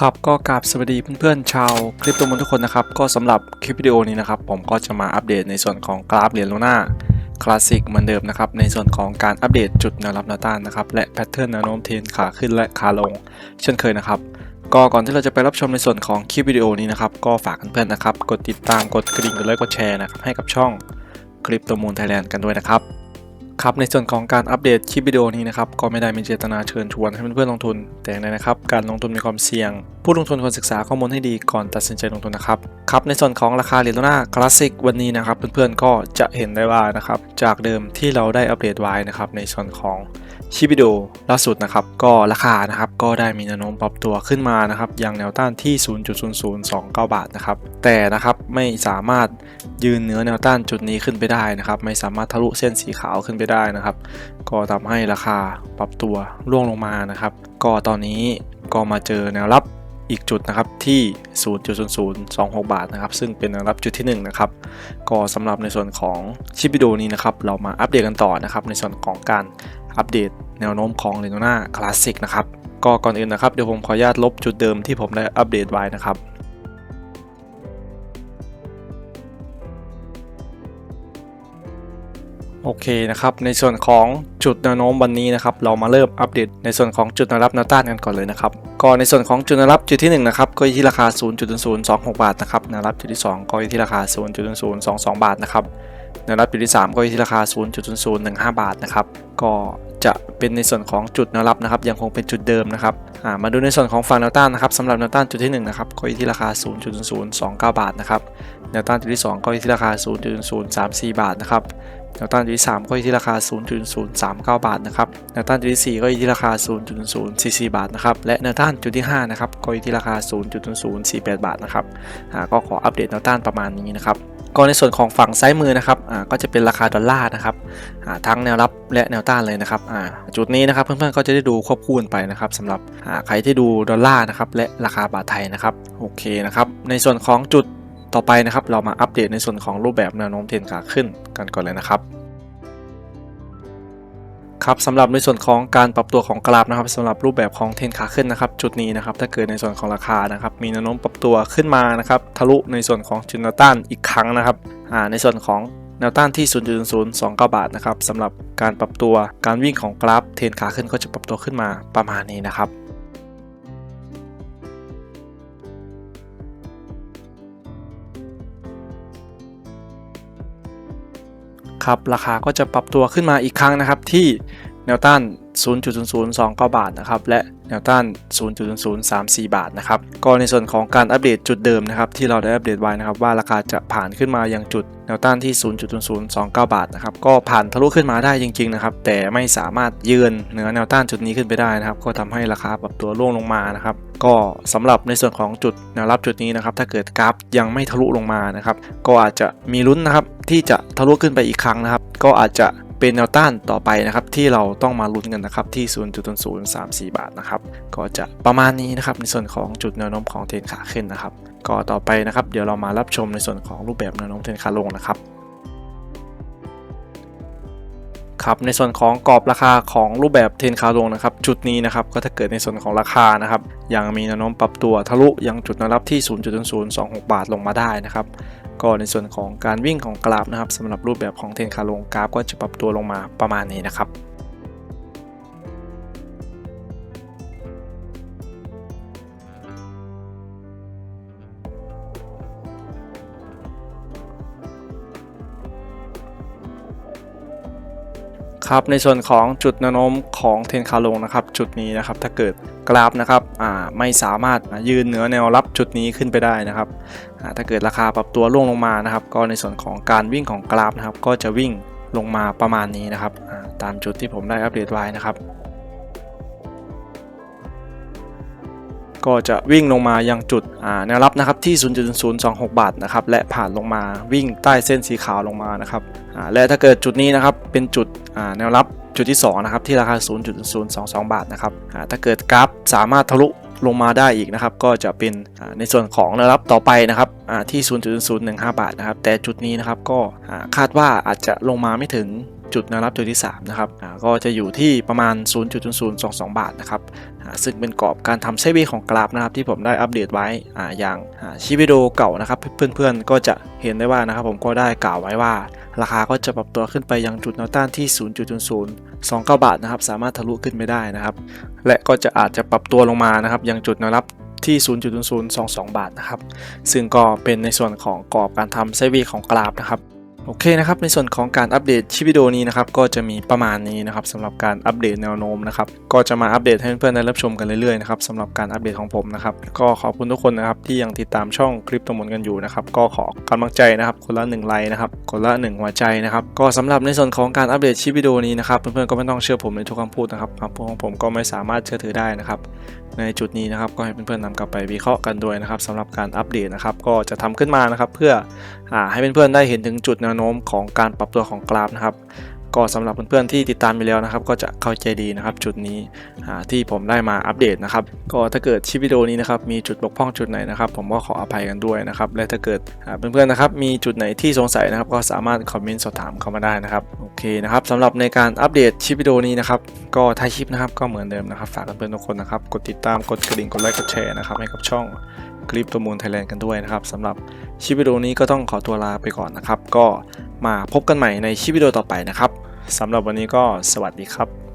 ครับก็กราบสวัสดีเพื่อนๆชาวคลิปตัวมนทุกคนนะครับ ก็สำหรับคลิปวิดีโอนี้นะครับ ผมก็จะมาอัปเดตในส่วนของกราฟเหรียญโลน่าคลาสสิกเหมือนเดิมนะครับ ในส่วนของการอัปเดตจุดแนวรับแนวต้านนะครับ และแพทเทิร์นแนวโน้มเทรนขาขึ้นและขาลง เช่นเคยนะครับ ก็ก่อนที่เราจะไปรับชมในส่วนของคลิปวิดีโอนี้นะครับ ก็ฝากเพื่อนๆนะครับ กดติดตามกดกระดิ่งกดไลค์กดแชร์นะครับให้กับช่องคลิปตัวมูลไทยแลนด์กันด้วยนะครับ ครับในส่วนของการอัปเดตคลิปวิดีโอนี้นะครับก็ไม่ได้มีเจตนาเชิญชวนให้เพื่อนๆลงทุน แต่อย่างใดนะครับการลงทุนมีความเสี่ยง ผู้ลงทุนควรศึกษาข้อมูลให้ดีก่อนตัดสินใจลงทุนนะครับครับในส่วนของราคาเหรียญโลน่าคลาสสิกวันนี้นะครับเพื่อนๆก็จะเห็นได้ว่านะครับจากเดิมที่เราได้อัปเดตไว้นะครับในส่วนของ คลิปิดีโอล่าสุดนะครับก็ราคานะครับก็ได้มีแนวโน้มปรับตัวขึ้นมานะครับยังแนวต้านที่ 0.0029 บาทนะครับแต่นะครับไม่สามารถยืนเหนือแนวต้านจุดนี้ขึ้นไปได้นะครับไม่สามารถทะลุเส้นสีขาวขึ้นไปได้นะครับก็ทำให้ราคาปรับตัวร่วงลงมานะครับก็ตอนนี้ก็มาเจอแนวรับอีกจุดนะครับที่ 0.0026 บาทนะครับ ซึ่งเป็นแนวรับจุดที่ 1 นะครับ ก็สำหรับในส่วนของคลิปวิดีโอนี้นะครับ เรามาอัปเดตกันต่อนะครับ ในส่วนของการ อัปเดตแนวโน้มของ r e n o n a Classic นะครับ ก็ก่อนอื่นนะครับ เดี๋ยวผมขออนุญาตลบจุดเดิมที่ผมได้อัปเดตไว้นะครับโอเคนะครับ ในส่วนของจุดแนวโน้มวันนี้นะครับ เรามาเริ่มอัปเดตในส่วนของจุดแนวรับแนวต้านกันก่อนเลยนะครับ ก็ในส่วนของจุดแนวรับจุดที่1นะครับ ก็อยู่ที่ราคา 0.026 บาทนะครับ แนวรับจุดที่ 2 ก็อยู่ที่ราคา 0.022 บาทนะครับ แนวรับจุดที่ 3 ก็อยู่ที่ราคา0.015 บาทนะครับ ก็จะเป็นในส่วนของจุดแนวรับนะครับ ยังคงเป็นจุดเดิมนะครับมาดูในส่วนของฝั่งแนวต้านนะครับสำหรับแนวต้านจุดที่1นะครับก็อยู่ที่ราคา 0.029 บาทนะครับแนวต้านจุดที่ 2 ก็อยู่ที่ราคา 0.034 บาทนะครับแนวต้านจุดที่ 3 ก็อยู่ที่ราคา 0.039 บาทนะครับแนวต้านจุดที่ 4 ก็อยู่ที่ราคา 0.044 บาทนะครับ และแนวต้านจุดที่5นะครับ ก็อยู่ที่ราคา 0.048 บาทนะครับก็ขออัปเดตแนวต้านประมาณนี้นะครับ ก็ในส่วนของฝั่งซ้ายมือนะครับอ่าก็จะเป็นราคาดอลลาร์นะครับอ่าทั้งแนวรับและแนวต้านเลยนะครับอ่าจุดนี้นะครับเพื่อนๆก็จะได้ดูควบคู่กันไปนะครับสำหรับอ่าใครที่ดูดอลลาร์นะครับและราคาบาทไทยนะครับโอเคนะครับในส่วนของจุดต่อไปนะครับเรามาอัปเดตในส่วนของรูปแบบแนวโน้มเทรนขาขึ้นกันก่อนเลยนะครับ ครับสำหรับในส่วนของการปรับตัวของกราฟนะครับสำหรับรูปแบบของเทนขาขึ้นนะครับจุดนี้นะครับถ้าเกิดในส่วนของราคานะครับมีแนวโน้มปรับตัวขึ้นมานะครับทะลุในส่วนของจุดแนวต้านอีกครั้งนะครับอ่าในส่วนของแนวต้านที่ 0.029 บาทนะครับสำหรับการปรับตัวการวิ่งของกราฟเทนขาขึ้นก็จะปรับตัวขึ้นมาประมาณนี้นะครับ ครับราคาก็จะปรับตัวขึ้นมาอีกครั้งนะครับที่แนวต้าน 0.0029 บาทนะครับ และแนวต้าน 0.0034 บาทนะครับ ก็ในส่วนของการอัปเดตจุดเดิมนะครับ ที่เราได้อัปเดตไว้นะครับ ว่าราคาจะผ่านขึ้นมายังจุดแนวต้านที่ 0.0029 บาทนะครับ ก็ผ่านทะลุขึ้นมาได้จริง ๆ นะครับ แต่ไม่สามารถยืนเหนือแนวต้านจุดนี้ขึ้นไปได้นะครับ ก็ทำให้ราคาปรับตัวร่วงลงมานะครับ ก็สำหรับในส่วนของจุดแนวรับจุดนี้นะครับ ถ้าเกิดกราฟยังไม่ทะลุลงมานะครับ ก็อาจจะมีลุ้นนะครับที่จะทะลุขึ้นไปอีกครั้งนะครับ ก็อาจจะ เป็นแนวต้านต่อไปนะครับที่เราต้องมาลุ้นกันนะครับที่ 0.034 บาทนะครับก็จะประมาณนี้นะครับในส่วนของจุดแนวโน้มของเทรนขาขึ้นนะครับก็ต่อไปนะครับเดี๋ยวเรามารับชมในส่วนของรูปแบบแนวโน้มเทรนขาลงนะครับครับในส่วนของกรอบราคาของรูปแบบเทรนขาลงนะครับจุดนี้นะครับก็ถ้าเกิดในส่วนของราคานะครับยังมีแนวโน้มปรับตัวทะลุยังจุดแนวรับที่ 0.026 บาทลงมาได้นะครับ ก็ในส่วนของการวิ่งของกราฟนะครับสำหรับรูปแบบของเทรนขาลงกราฟก็จะปรับตัวลงมาประมาณนี้นะครับ ครับในส่วนของจุดแนวโน้มของเทนคาลงนะครับจุดนี้นะครับถ้าเกิดกราฟนะครับไม่สามารถยืนเหนือแนวรับจุดนี้ขึ้นไปได้นะครับถ้าเกิดราคาปรับตัวล่วงลงมานะครับ ก็ในส่วนของการวิ่งของกราฟนะครับ ก็จะวิ่งลงมาประมาณนี้นะครับตามจุดที่ผมได้อัปเดตไว้นะครับ ก็จะวิ่งลงมายังจุดแนวรับนะครับที่ 0.026 บาทนะครับและผ่านลงมาวิ่งใต้เส้นสีขาวลงมานะครับและถ้าเกิดจุดนี้นะครับเป็นจุดแนวรับจุดที่2นะครับที่ราคา 0.022 บาทนะครับถ้าเกิดกราฟสามารถทะลุลงมาได้อีกนะครับก็จะเป็นในส่วนของแนวรับต่อไปนะครับอ่าที่ 0.015 บาทนะครับแต่จุดนี้นะครับก็คาดว่าอาจจะลงมาไม่ถึง จุดแนวรับจุดที่3นะครับก็จะอยู่ที่ประมาณ 0.0022 บาทนะครับซึ่งเป็นกรอบการทำไซด์เวย์ของกราฟนะครับที่ผมได้อัปเดตไว้ออย่างชีวิดโอเก่านะครับเพื่อนๆก็จะเห็นได้ว่านะครับผมก็ได้กล่าวไว้ว่า ราคาก็จะปรับตัวขึ้นไปยังจุดแนวต้านที่ 0.0029 บาทนะครับสามารถทะลุขึ้นไม่ได้นะครับและก็จะอาจจะปรับตัวลงมานะครับยังจุดแนวรับที่ 0.0022 บาทนะครับซึ่งก็เป็นในส่วนของกรอบการทำไซด์เวย์ของกราฟนะครับ โอเคนะครับในส่วนของการอัปเดตชิปวิดีโอนี้นะครับก็จะมีประมาณนี้นะครับสำหรับการอัปเดตแนวโน้มนะครับก็จะมาอัปเดตให้เพื่อนๆได้รับชมกันเรื่อยๆนะครับสำหรับการอัปเดตของผมนะครับก็ขอบคุณทุกคนนะครับที่ยังติดตามช่องคลิปตมนกันอยู่นะครับก็ขอกำลังใจนะครับคนละหนึ่งไลค์นะครับคนละหนึ่งหัวใจนะครับก็สำหรับในส่วนของการอัปเดตชิปวิดีโอนี้นะครับเพื่อนๆก็ไม่ต้องเชื่อผมในทุกคำพูดนะครับคำพูดของผมก็ไม่สามารถเชื่อถือได้นะครับในจุดนี้นะครับก็ให้เพื่อนๆนำกลับไปวิเคราะห์กันด้วยนะครับสำหรับการอัปเดตนะครับก็จะทำขึ้นมานะครับเพื่ออให้เพื่อนๆได้เห็นถึงจุดแนวโน้มของการปรับตัวของกราฟนะครับ ก็สำหรับเพื่อนๆที่ติดตามไปแล้วนะครับ ก็จะเข้าใจดีนะครับ จุดนี้ที่ผมได้มาอัปเดตนะครับ ก็ถ้าเกิดคลิปวิดีโอนี้นะครับมีจุดบกพร่องจุดไหนนะครับ ผมก็ขออภัยกันด้วยนะครับ และถ้าเกิดเพื่อนๆนะครับมีจุดไหนที่สงสัยนะครับ ก็สามารถคอมเมนต์สอบถามเข้ามาได้นะครับโอเคนะครับสำหรับในการอัปเดตคลิปวิดีโอนี้นะครับก็ท้ายคลิปนะครับก็เหมือนเดิมนะครับฝากเพื่อนๆทุกคนนะครับกดติดตามกดกระดิ่งกดไลค์กดแชร์นะครับให้กับช่อง คลิปตัวมูลไทยแลนด์กันด้วยนะครับสำหรับชิปวิดีโอนี้ก็ต้องขอตัวลาไปก่อนนะครับ ก็มาพบกันใหม่ในชิปวิดีโอต่อไปนะครับสำหรับวันนี้ก็สวัสดีครับ